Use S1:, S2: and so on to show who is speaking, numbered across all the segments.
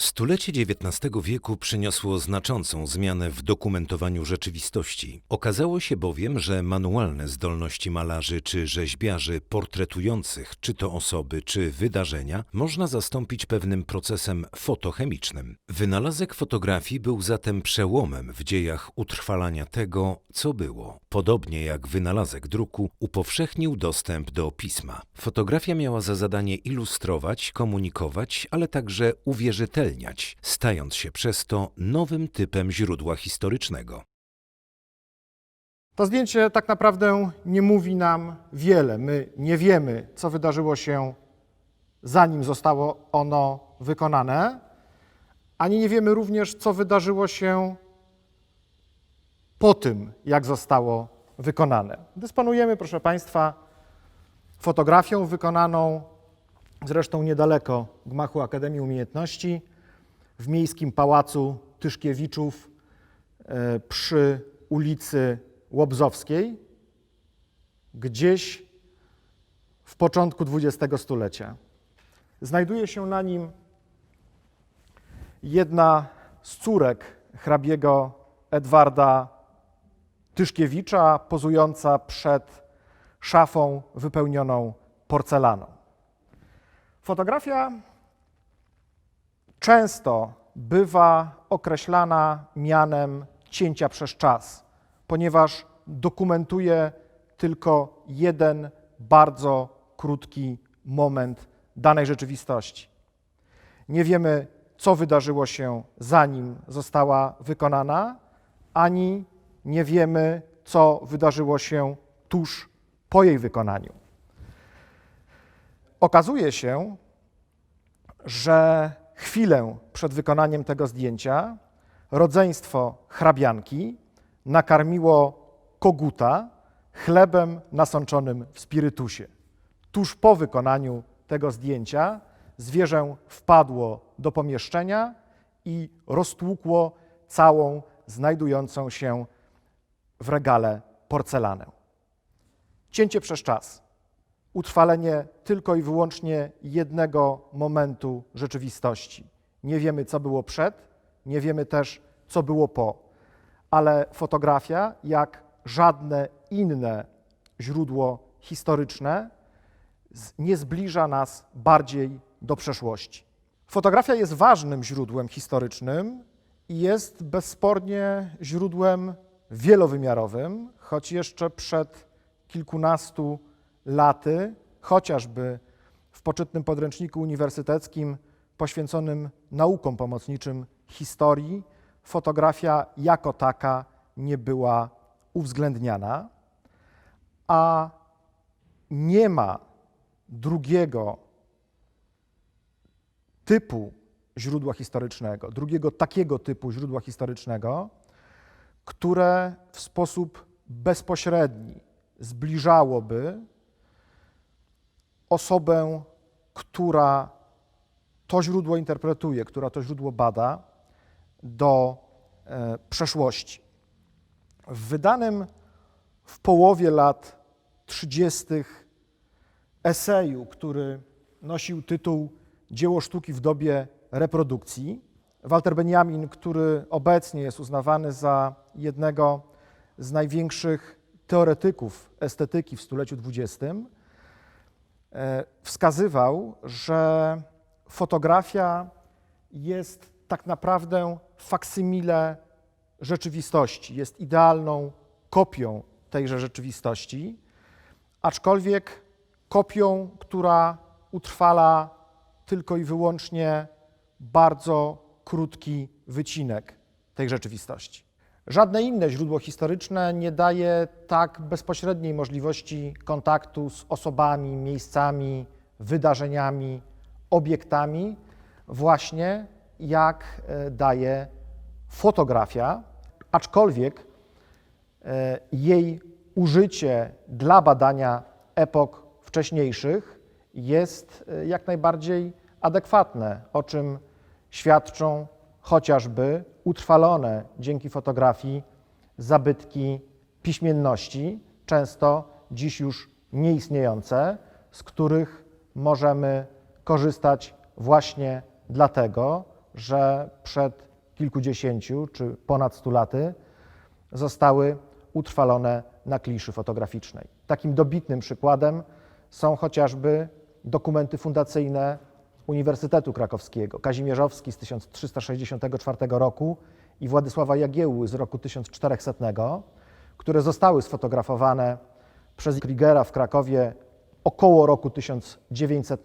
S1: Stulecie XIX wieku przyniosło znaczącą zmianę w dokumentowaniu rzeczywistości. Okazało się bowiem, że manualne zdolności malarzy czy rzeźbiarzy portretujących czy to osoby, czy wydarzenia można zastąpić pewnym procesem fotochemicznym. Wynalazek fotografii był zatem przełomem w dziejach utrwalania tego, co było. Podobnie jak wynalazek druku upowszechnił dostęp do pisma. Fotografia miała za zadanie ilustrować, komunikować, ale także uwierzytelniać, stając się przez to nowym typem źródła historycznego.
S2: To zdjęcie tak naprawdę nie mówi nam wiele. My nie wiemy, co wydarzyło się zanim zostało ono wykonane, ani nie wiemy również, co wydarzyło się po tym, jak zostało wykonane. Dysponujemy, proszę Państwa, fotografią wykonaną zresztą niedaleko gmachu Akademii Umiejętności w miejskim pałacu Tyszkiewiczów e, przy ulicy Łobzowskiej, gdzieś w początku XX stulecia. Znajduje się na nim jedna z córek hrabiego Edwarda Tyszkiewicza, pozująca przed szafą wypełnioną porcelaną. Fotografia często bywa określana mianem cięcia przez czas, ponieważ dokumentuje tylko jeden bardzo krótki moment danej rzeczywistości. Nie wiemy, co wydarzyło się zanim została wykonana, ani nie wiemy, co wydarzyło się tuż po jej wykonaniu. Okazuje się, że chwilę przed wykonaniem tego zdjęcia rodzeństwo hrabianki nakarmiło koguta chlebem nasączonym w spirytusie. Tuż po wykonaniu tego zdjęcia zwierzę wpadło do pomieszczenia i roztłukło całą znajdującą się w regale porcelanę. Cięcie przez czas utrwalenie tylko i wyłącznie jednego momentu rzeczywistości. Nie wiemy, co było przed, nie wiemy też, co było po, ale fotografia, jak żadne inne źródło historyczne, nie zbliża nas bardziej do przeszłości. Fotografia jest ważnym źródłem historycznym i jest bezspornie źródłem wielowymiarowym, choć jeszcze przed kilkunastu laty, chociażby w poczytnym podręczniku uniwersyteckim poświęconym naukom pomocniczym historii, fotografia jako taka nie była uwzględniana, a nie ma drugiego typu źródła historycznego, drugiego takiego typu źródła historycznego, które w sposób bezpośredni zbliżałoby osobę, która to źródło interpretuje, która to źródło bada, do e, przeszłości. W wydanym w połowie lat 30. eseju, który nosił tytuł Dzieło sztuki w dobie reprodukcji, Walter Benjamin, który obecnie jest uznawany za jednego z największych teoretyków estetyki w stuleciu XX, wskazywał, że fotografia jest tak naprawdę faksymile rzeczywistości, jest idealną kopią tejże rzeczywistości, aczkolwiek kopią, która utrwala tylko i wyłącznie bardzo krótki wycinek tej rzeczywistości. Żadne inne źródło historyczne nie daje tak bezpośredniej możliwości kontaktu z osobami, miejscami, wydarzeniami, obiektami, właśnie jak e, daje fotografia, aczkolwiek e, jej użycie dla badania epok wcześniejszych jest e, jak najbardziej adekwatne, o czym świadczą chociażby utrwalone dzięki fotografii zabytki piśmienności, często dziś już nieistniejące, z których możemy korzystać właśnie dlatego, że przed kilkudziesięciu czy ponad stu laty zostały utrwalone na kliszy fotograficznej. Takim dobitnym przykładem są chociażby dokumenty fundacyjne Uniwersytetu Krakowskiego, Kazimierzowski z 1364 roku i Władysława Jagiełły z roku 1400, które zostały sfotografowane przez Kriegera w Krakowie około roku 1900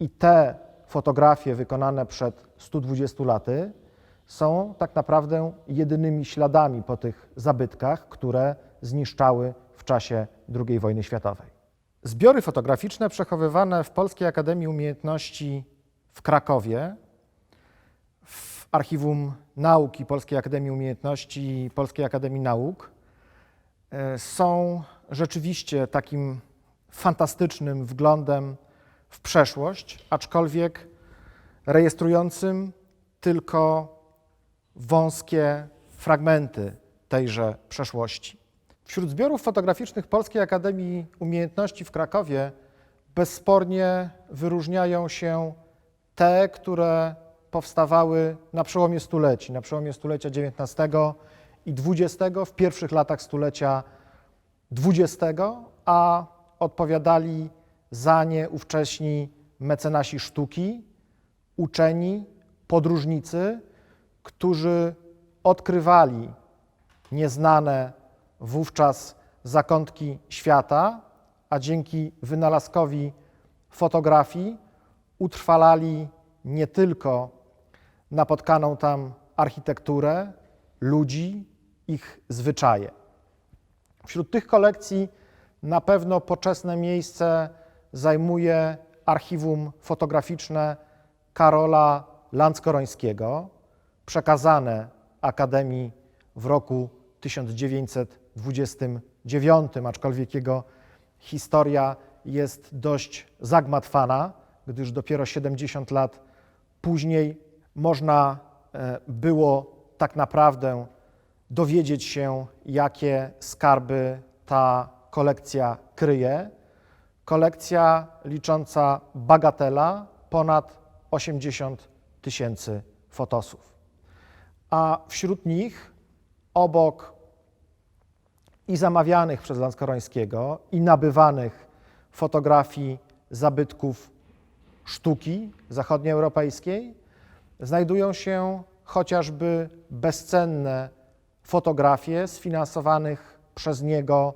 S2: i te fotografie wykonane przed 120 laty są tak naprawdę jedynymi śladami po tych zabytkach, które zniszczały w czasie II wojny światowej. Zbiory fotograficzne przechowywane w Polskiej Akademii Umiejętności w Krakowie, w Archiwum Nauki Polskiej Akademii Umiejętności i Polskiej Akademii Nauk e, są rzeczywiście takim fantastycznym wglądem w przeszłość, aczkolwiek rejestrującym tylko wąskie fragmenty tejże przeszłości. Wśród zbiorów fotograficznych Polskiej Akademii Umiejętności w Krakowie bezspornie wyróżniają się te, które powstawały na przełomie stuleci, na przełomie stulecia XIX i XX, w pierwszych latach stulecia XX, a odpowiadali za nie ówcześni mecenasi sztuki, uczeni, podróżnicy, którzy odkrywali nieznane wówczas zakątki świata, a dzięki wynalazkowi fotografii utrwalali nie tylko napotkaną tam architekturę, ludzi, ich zwyczaje. Wśród tych kolekcji na pewno poczesne miejsce zajmuje archiwum fotograficzne Karola Landskorońskiego, przekazane Akademii w roku 1929, aczkolwiek jego historia jest dość zagmatwana, gdyż dopiero 70 lat później można e, było tak naprawdę dowiedzieć się, jakie skarby ta kolekcja kryje. Kolekcja licząca bagatela ponad 80 tysięcy fotosów. A wśród nich, obok i zamawianych przez Lanskorońskiego, i nabywanych fotografii zabytków sztuki zachodnioeuropejskiej, znajdują się chociażby bezcenne fotografie sfinansowanych przez niego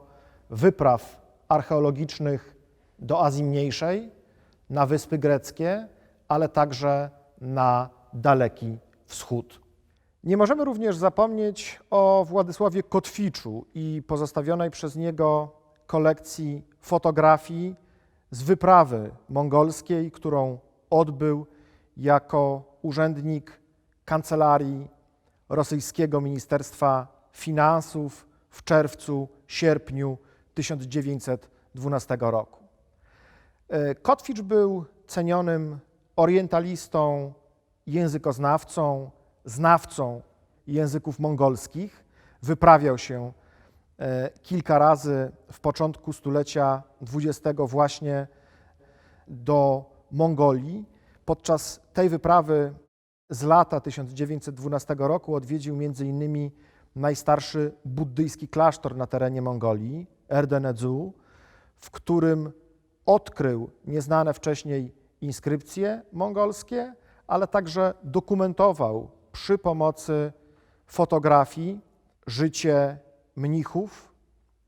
S2: wypraw archeologicznych do Azji Mniejszej, na Wyspy Greckie, ale także na Daleki Wschód. Nie możemy również zapomnieć o Władysławie Kotwiczu i pozostawionej przez niego kolekcji fotografii z wyprawy mongolskiej, którą odbył jako urzędnik kancelarii rosyjskiego Ministerstwa Finansów w czerwcu, sierpniu 1912 roku. E, Kotwicz był cenionym orientalistą, językoznawcą, znawcą języków mongolskich. Wyprawiał się e, kilka razy w początku stulecia XX właśnie do Mongolii. Podczas tej wyprawy z lata 1912 roku odwiedził m.in. najstarszy buddyjski klasztor na terenie Mongolii, Erdenedzu, w którym odkrył nieznane wcześniej inskrypcje mongolskie, ale także dokumentował przy pomocy fotografii życie mnichów,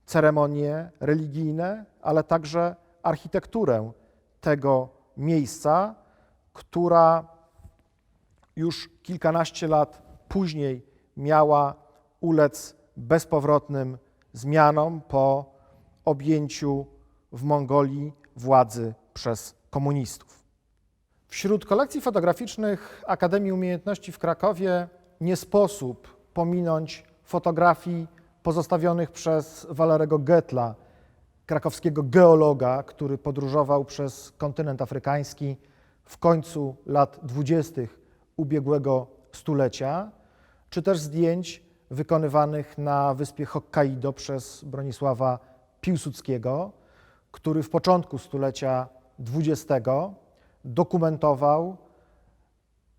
S2: ceremonie religijne, ale także architekturę tego miejsca, która już kilkanaście lat później miała ulec bezpowrotnym zmianom po objęciu w Mongolii władzy przez komunistów. Wśród kolekcji fotograficznych Akademii Umiejętności w Krakowie nie sposób pominąć fotografii pozostawionych przez Walerego Getla, krakowskiego geologa, który podróżował przez kontynent afrykański w końcu lat dwudziestych ubiegłego stulecia, czy też zdjęć wykonywanych na wyspie Hokkaido przez Bronisława Piłsudskiego, który w początku stulecia XX dokumentował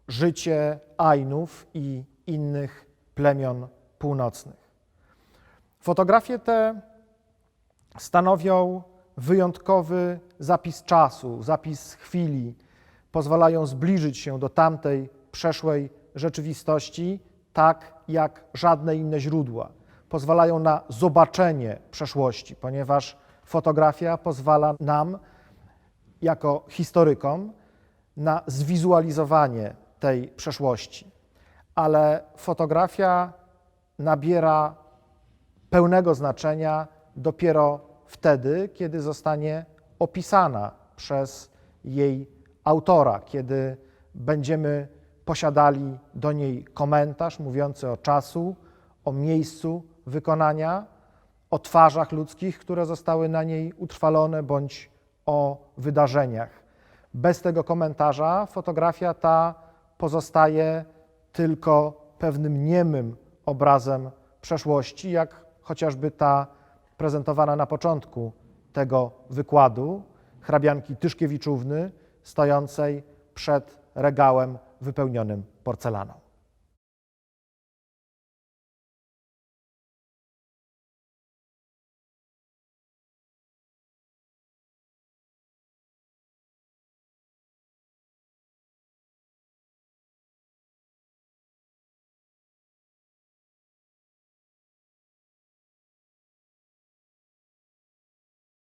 S2: życie Ainów i innych plemion północnych. Fotografie te stanowią wyjątkowy zapis czasu, zapis chwili, pozwalają zbliżyć się do tamtej przeszłej rzeczywistości, tak jak żadne inne źródła. Pozwalają na zobaczenie przeszłości, ponieważ fotografia pozwala nam, jako historykom, na zwizualizowanie tej przeszłości. Ale fotografia nabiera pełnego znaczenia dopiero wtedy, kiedy zostanie opisana przez jej autora, kiedy będziemy posiadali do niej komentarz mówiący o czasu, o miejscu wykonania, o twarzach ludzkich, które zostały na niej utrwalone, bądź o wydarzeniach. Bez tego komentarza fotografia ta pozostaje tylko pewnym niemym obrazem przeszłości, jak chociażby ta prezentowana na początku tego wykładu hrabianki Tyszkiewiczówny stojącej przed regałem wypełnionym porcelaną.